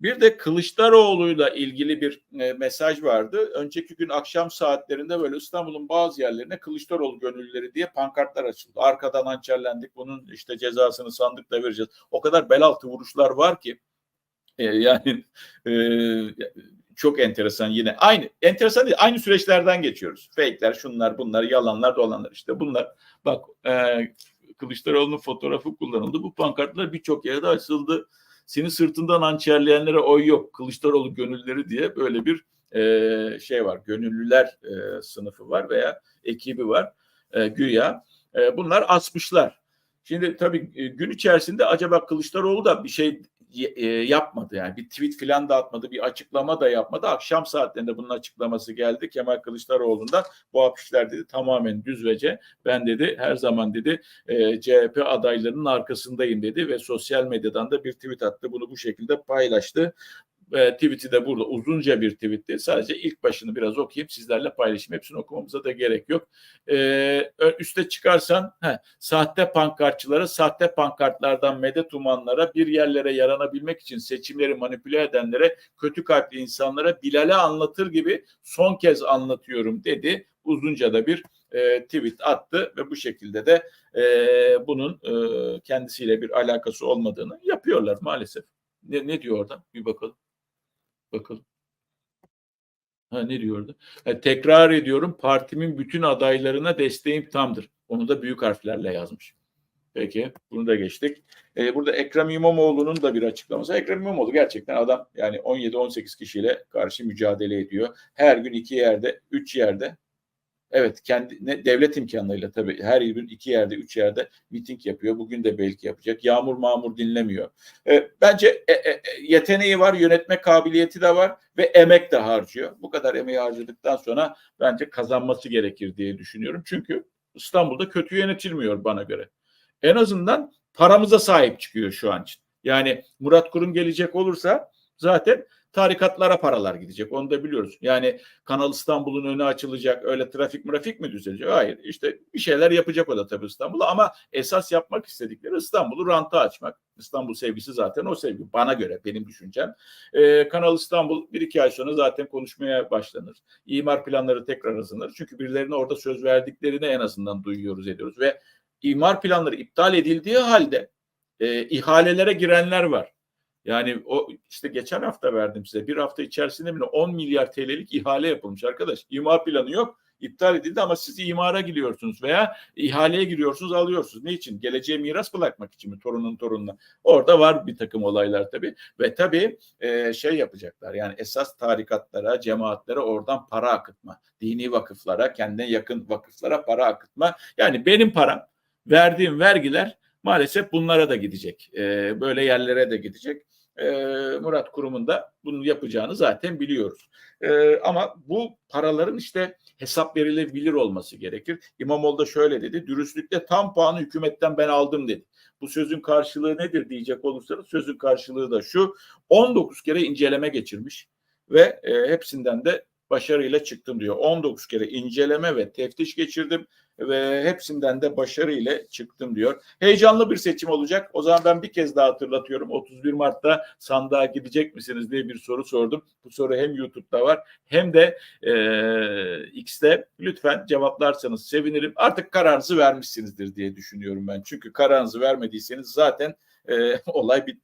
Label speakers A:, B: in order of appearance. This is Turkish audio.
A: Bir de Kılıçdaroğlu'yla ilgili bir e, mesaj vardı. Önceki gün akşam saatlerinde böyle İstanbul'un bazı yerlerine Kılıçdaroğlu gönüllüleri diye pankartlar açıldı. Arkadan hançerlendik. Bunun işte cezasını sandıkta vereceğiz. O kadar bel altı vuruşlar var ki e, yani e, çok enteresan yine aynı enteresan değil aynı süreçlerden geçiyoruz. Fake'ler, şunlar, bunlar, yalanlar, dolanlar işte bunlar. Bak e, Kılıçdaroğlu'nun fotoğrafı kullanıldı. Bu pankartlar birçok yerde açıldı. Seni sırtından hançerleyenlere oy yok. Kılıçdaroğlu gönülleri diye böyle bir e, şey var. Gönüllüler e, sınıfı var veya ekibi var. E, güya. E, bunlar asmışlar. Şimdi tabii e, gün içerisinde acaba Kılıçdaroğlu da bir şey e, yapmadı yani bir tweet filan da atmadı bir açıklama da yapmadı. Akşam saatlerinde bunun açıklaması geldi Kemal Kılıçdaroğlu'ndan bu afişler dedi tamamen düz vece ben dedi her zaman dedi e, CHP adaylarının arkasındayım dedi ve sosyal medyadan da bir tweet attı bunu bu şekilde paylaştı. E, tweet'i de burada uzunca bir tweetti. Sadece ilk başını biraz okuyup sizlerle paylaşayım. Hepsini okumamıza da gerek yok. E, üste çıkarsan he, sahte pankartçılara, sahte pankartlardan medet umanlara, bir yerlere yaranabilmek için seçimleri manipüle edenlere, kötü kalpli insanlara Bilal'e anlatır gibi son kez anlatıyorum dedi. Uzunca da bir e, tweet attı ve bu şekilde de e, bunun e, kendisiyle bir alakası olmadığını yapıyorlar maalesef. Ne, ne diyor orada? Bir bakalım. Bakalım. Ha, ne diyor orada? Ha, tekrar ediyorum partimin bütün adaylarına desteğim tamdır. Onu da büyük harflerle yazmış. Peki bunu da geçtik. Ee, burada Ekrem İmamoğlu'nun da bir açıklaması. Ekrem İmamoğlu gerçekten adam yani 17-18 kişiyle karşı mücadele ediyor. Her gün iki yerde, üç yerde Evet kendi ne, devlet imkanlarıyla tabii her gün iki yerde üç yerde miting yapıyor. Bugün de belki yapacak. Yağmur mağmur dinlemiyor. E, bence e, e, yeteneği var, yönetme kabiliyeti de var ve emek de harcıyor. Bu kadar emeği harcadıktan sonra bence kazanması gerekir diye düşünüyorum. Çünkü İstanbul'da kötü yönetilmiyor bana göre. En azından paramıza sahip çıkıyor şu an için. Yani Murat Kurum gelecek olursa zaten tarikatlara paralar gidecek. Onu da biliyoruz. Yani Kanal İstanbul'un önü açılacak. Öyle trafik trafik mi düzelecek? Hayır. İşte bir şeyler yapacak o da tabii İstanbul'a ama esas yapmak istedikleri İstanbul'u ranta açmak. İstanbul sevgisi zaten o sevgi. Bana göre benim düşüncem. Ee, Kanal İstanbul bir iki ay sonra zaten konuşmaya başlanır. İmar planları tekrar hazırlanır. Çünkü birilerine orada söz verdiklerini en azından duyuyoruz ediyoruz ve imar planları iptal edildiği halde e, ihalelere girenler var. Yani o işte geçen hafta verdim size bir hafta içerisinde bile 10 milyar TL'lik ihale yapılmış arkadaş. İmar planı yok iptal edildi ama siz imara giriyorsunuz veya ihaleye giriyorsunuz alıyorsunuz. Ne için? Geleceğe miras bırakmak için mi torunun torununa? Orada var bir takım olaylar tabii ve tabii e, şey yapacaklar yani esas tarikatlara, cemaatlere oradan para akıtma. Dini vakıflara, kendine yakın vakıflara para akıtma. Yani benim param, verdiğim vergiler maalesef bunlara da gidecek. E, böyle yerlere de gidecek e, Murat Kurum'un da bunu yapacağını zaten biliyoruz. E, ama bu paraların işte hesap verilebilir olması gerekir. İmamoğlu da şöyle dedi, dürüstlükte tam puanı hükümetten ben aldım dedi. Bu sözün karşılığı nedir diyecek olursanız sözün karşılığı da şu, 19 kere inceleme geçirmiş ve e, hepsinden de başarıyla çıktım diyor. 19 kere inceleme ve teftiş geçirdim ve hepsinden de başarı ile çıktım diyor. Heyecanlı bir seçim olacak. O zaman ben bir kez daha hatırlatıyorum. 31 Mart'ta sandığa gidecek misiniz diye bir soru sordum. Bu soru hem YouTube'da var hem de e, X'te. Lütfen cevaplarsanız sevinirim. Artık kararınızı vermişsinizdir diye düşünüyorum ben. Çünkü kararınızı vermediyseniz zaten e, olay bitmiş.